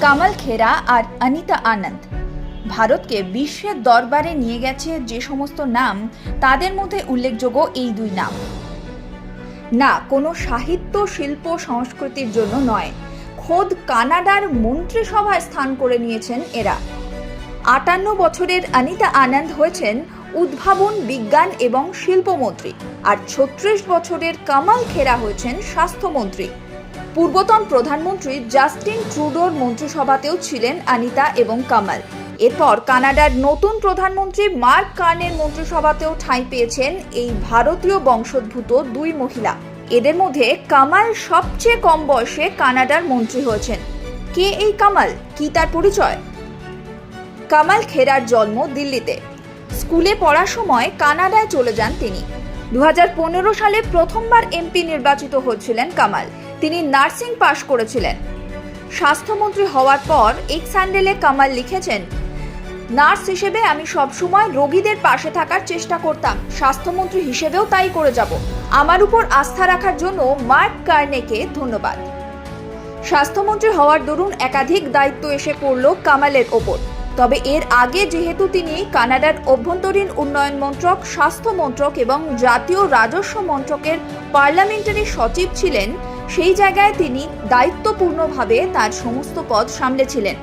কামাল খেরা আর অনিতা আনন্দ। ভারতকে বিশ্বের দরবারে নিয়ে গেছে যে সমস্ত নাম, তাদের মধ্যে উল্লেখযোগ্য এই দুই নাম। না, কোনো সাহিত্য, শিল্প, সংস্কৃতির জন্য নয়। খোদ কানাডার মন্ত্রিসভায় স্থান করে নিয়েছেন এরা। আটান্ন বছরের অনিতা আনন্দ হয়েছেন উদ্ভাবন, বিজ্ঞান এবং শিল্পমন্ত্রী। আর ছত্রিশ বছরের কামাল খেরা হয়েছেন স্বাস্থ্যমন্ত্রী। পূর্বতন প্রধানমন্ত্রী জাস্টিন ট্রুডোর মন্ত্রিসভাতেও ছিলেন আনিতা এবং কামাল। এরপর কানাডার নতুন প্রধানমন্ত্রী মার্ক কার্নের মন্ত্রিসভাতেও ঠাঁই পেয়েছেন এই ভারতীয় বংশোদ্ভূত দুই মহিলা। এদের মধ্যে কামাল সবচেয়ে কম বয়সে কানাডার মন্ত্রী হয়েছেন। কে এই কামাল? কি তার পরিচয়? কামাল খেরার জন্ম দিল্লিতে। স্কুলে পড়ার সময় কানাডায় চলে যান তিনি। দু হাজার পনেরো সালে প্রথমবার এমপি নির্বাচিত হয়েছিলেন কামাল। তিনি নার্সিং পাশ করেছিলেন। স্বাস্থ্যমন্ত্রী হওয়ার পর এক স্যান্ডেলে কামাল লিখেছেন, নার্স হিসেবে আমি সবসময় রোগীদের পাশে থাকার চেষ্টা করতাম। স্বাস্থ্যমন্ত্রী হিসেবেও তাই করে যাব। আমার উপর আস্থা রাখার জন্য মার্ক কার্নেকে ধন্যবাদ। স্বাস্থ্যমন্ত্রী হওয়ার দরুন একাধিক দায়িত্ব এসে পড়ল কামালের ওপর। তবে এর আগে যেহেতু তিনি কানাডার অভ্যন্তরীণ উন্নয়ন মন্ত্রক, স্বাস্থ্য মন্ত্রক এবং জাতীয় রাজস্ব মন্ত্রকের পার্লামেন্টারি সচিব ছিলেন সেই জায়গায় তিনি দায়িত্বপূর্ণভাবে তার সমস্ত পদ সামলেছিলেন।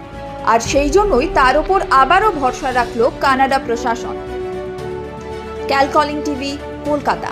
আর সেই জন্যই তার উপর আবারও ভরসা রাখল কানাডা প্রশাসন। ক্যালকলিং টিভি, কলকাতা।